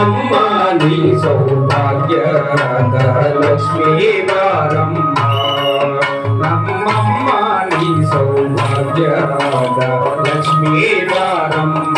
నమ్మమ్మ నీ సౌభాగ్యద లక్ష్మీ వారమ్మ నమ్మమ్మ నీ సౌభాగ్యద లక్ష్మీ వారమ్మ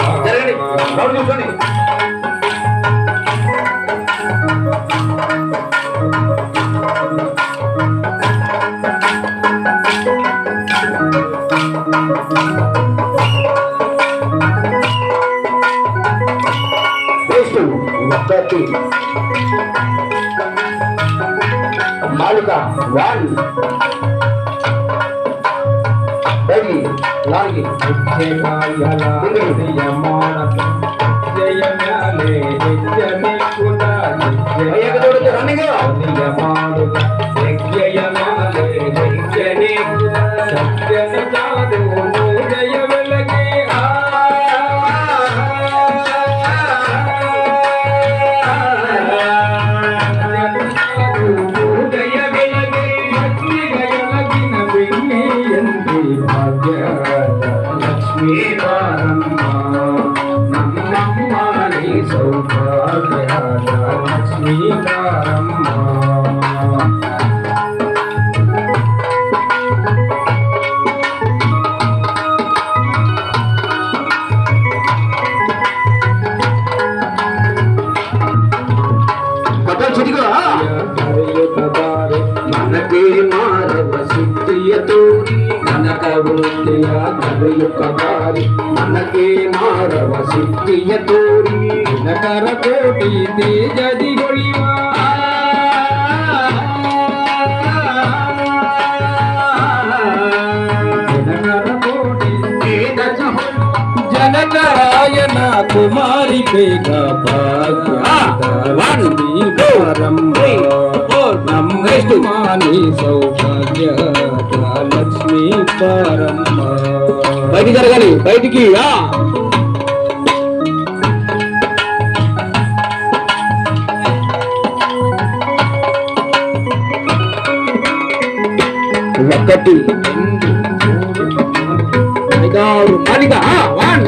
one, ready, lying. మనకే మానవ సిద్ధియ తోడి నకర కోటి తేజది కుమారి పేగ నమ్మని సౌభాగ్య లక్ష్మీ పరమ్మ బయటికి జరగాలి. బయటికి ఆ! ఒకటి ఐదారు నాలుగు వన్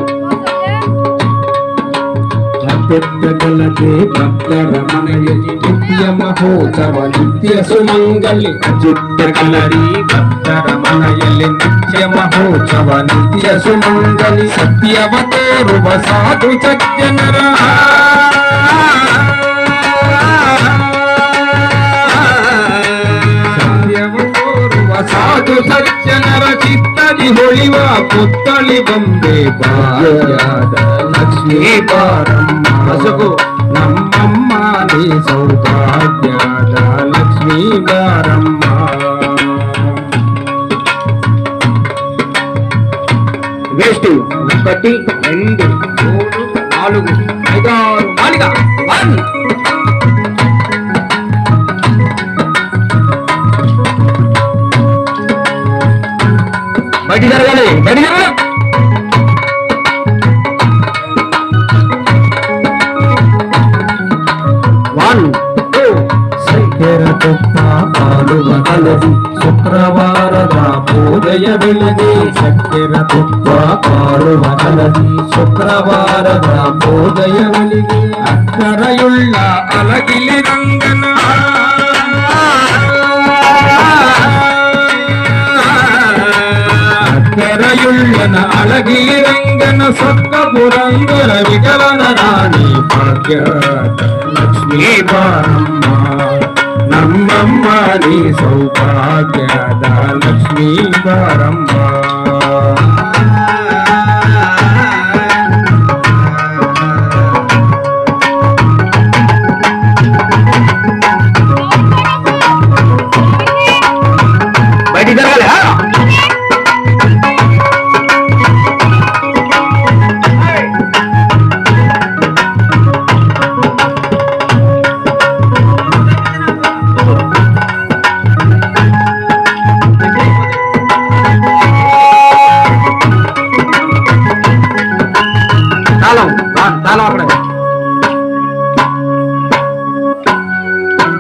పెద్దగలదే భక్తరమణయది నిత్య మహోత్సవ నిత్య సుమంగళి. చిత్తకలరి భక్తరమణయలి నిత్య మహోత్సవ నిత్య సుమంగళి. సత్యవతోరువ సాధు సత్యనరా ಸಾಧು ಸಜ್ಜನರ ಚಿತ್ತದಿ ಹೊಳಿವ ಪುತ್ತಳಿ ಬೊಂಬೆ ಬಾಯಾದ ಲಕ್ಷ್ಮೀ ಬಾರಮ್ಮ ಹಸಗು ನಮ್ಮಮ್ಮ ನೀ ಸೌಭಾಗ್ಯದ ಲಕ್ಷ್ಮೀ ಬಾರಮ್ಮ వేస్ట్ ఒకటి రెండు బయట జరగాలి బయట జరగాలి. వన్ టూ పూజయ అలగిలి రంగన రంగన అళగి రంగన సొక్క పురంగన వికలన రాణి భాగ్య లక్ష్మీ బారమ్మ నమ్మమ్మ నీ సౌభాగ్యద లక్ష్మీ బారమ్మ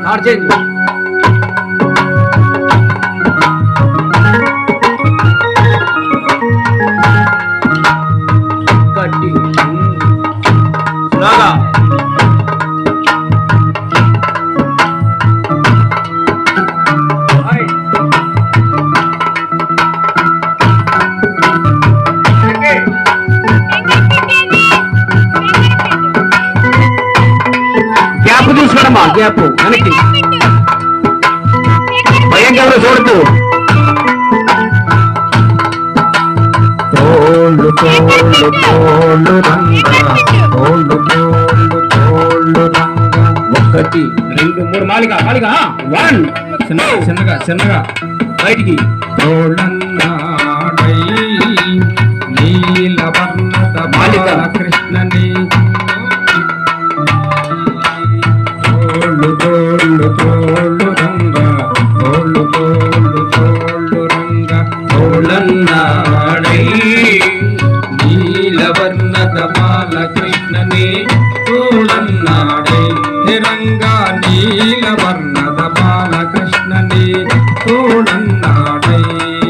Argentina. ఇవ్వమ్మా గ్యాప్ వెనక్కి భయం ఎవరు చూడద్దు. తోళ్ళు తోళ్ళు తోళ్ళు రంగ తోళ్ళు తోళ్ళు తోళ్ళు రంగ. ఒకటి రెండు మూడు మాలిక మాలిక వన్. చిన్నగా చిన్నగా చిన్నగా. బయటికి. తోళ్ళన్నాడై నీల వర్ణత మాలిక. కృష్ణ నీ తోళన్నాడై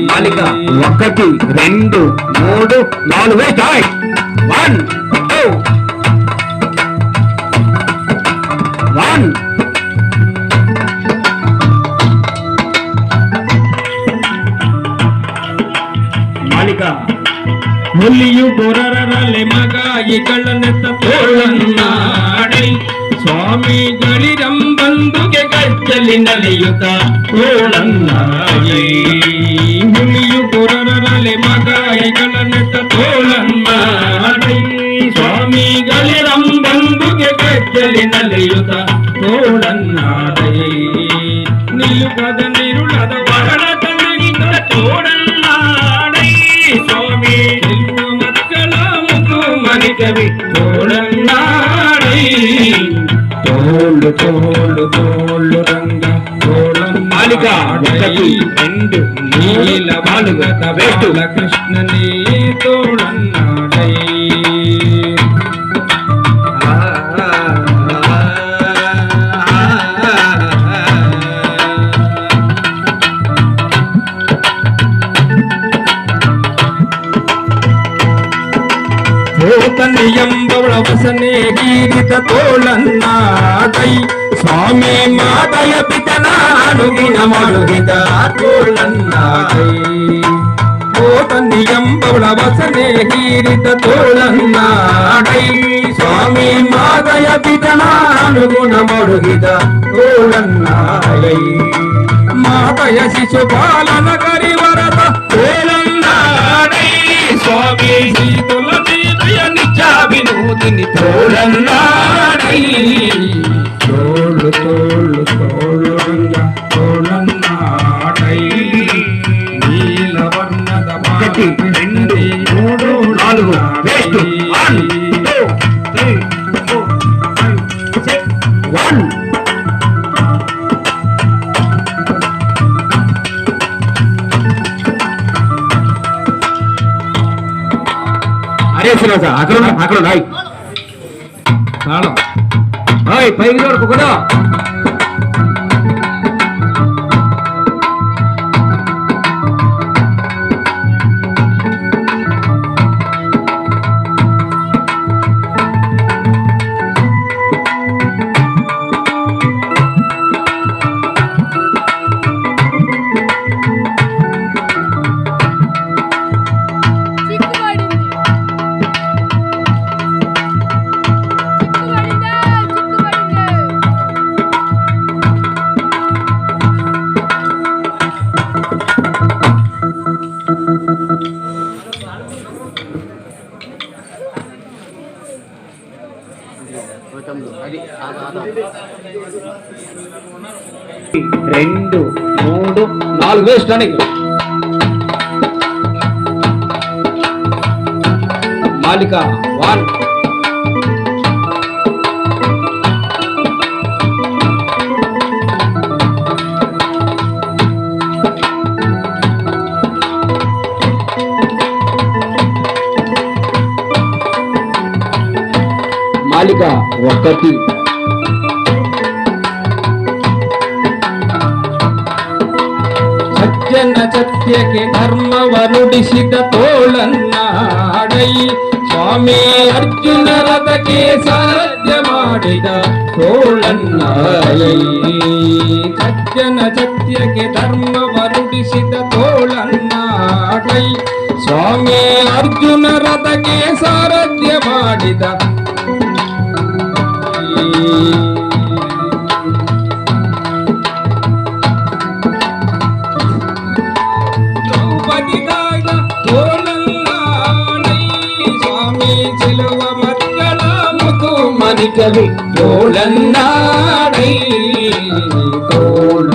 మాలిక ఒకటి రెండు మూడు నాలుగు స్టార్ట్ వన్ టూ వన్ మాలిక ಹುಲಿಯು ಬೊರರಲೆ ಮಗ ಇಗಳನೆತ್ತ ತೋಳನ್ನಾಡೈ ಸ್ವಾಮಿಗಳಿರಂಬಂದುಗೆ ಮೊದಲಿ ನಲಿಯುತ್ತ ತೋಳನ್ನಾಗಿ ಹುಲಿಯು ಪುರರಲೆ ಮದಾಯಿಗಳ ನೆಟ್ಟ ತೋಳನ್ನಾಗಿ ಸ್ವಾಮಿಗಳಿರಂಬಂದುಗೆ ಗಜ್ಜಲಿ ನಲಿಯುತ್ತ ತೋಳನ್ನಾಗಿ ನಿಲುಕದ ನಿರುಳದ ವರಣ ತನಗಿಂದ ತೋಳನ್ನಾಡಿ ಸ್ವಾಮಿ ನಿಲ್ಲುವ ಮಕ್ಕಳ ಮುಖ ಮನಿಕವಿ ತೋಳನ್ನಾಡಿ ತೋಳು ತೋಳು మాలిక, ఒకటి, రెండు, నీల నాలుగు, బాలుగత వేస్తూ. కృష్ణని ಭೂತನಿ ಎಂಬವಳವಸನೆ ಗೀರಿತ ತೋಳನ್ನಾದೈ ಸ್ವಾಮಿ ಮಾದಯ ಪಿತನ ಅನುಗಿನ ಮರುಗಿದ ತೋಳನ್ನಾದೈ ಭೂತನಿ ಎಂಬವಳವಸನೆ ಗೀರಿತ ತೋಳನ್ನಾಡೈ ಸ್ವಾಮಿ ಮಾದಯ ಪಿತನ ಅನುಗುಣ ಮರುಗಿದ ತೋಳನ್ನಾದೈ ಮಾದಯ ಶಿಶುಪಾಲನ ಕರಿವರದ ತೋಳನ್ನಾಡೈ ಸ್ವಾಮಿ ಸೀತುಲ నిత్య వినోదిని తోడన్నాడై తోళ్ళు తోళ్ళు తోళ్ళు రంగ తోడన్నాడై నీలవర్ణద ఒకటి, అరే శ్రీనివాస అక్కడ ఉన్నా, అక్కడ ఉన్నాయి తాళం పైకి చూడకు కూడా రెండు మూడు నాలుగు. వేస్ట్ నీకు. మాలిక వన్. మాలిక ఒకటి. ಸತ್ಯಕ್ಕೆ ಧರ್ಮವನುಡಿಸಿದ ತೋಳನ್ನಾಡೈ ಸ್ವಾಮಿ ಅರ್ಜುನ ರಥಕ್ಕೆ ಸಾಧ್ಯ ಮಾಡಿದ ತೋಳನ್ನಾಡೈ ಸಜ್ಜನ ಸತ್ಯಕ್ಕೆ ಧರ್ಮವನುಡಿಸಿದ ತೋಳನ್ನಾಡೈ ಸ್ವಾಮಿ ಅರ್ಜುನ ರಥಕ್ಕೆ ಸಾರಥ್ಯ ಮಾಡಿದ ఇక విడ్డోలన్నాడై తోల్.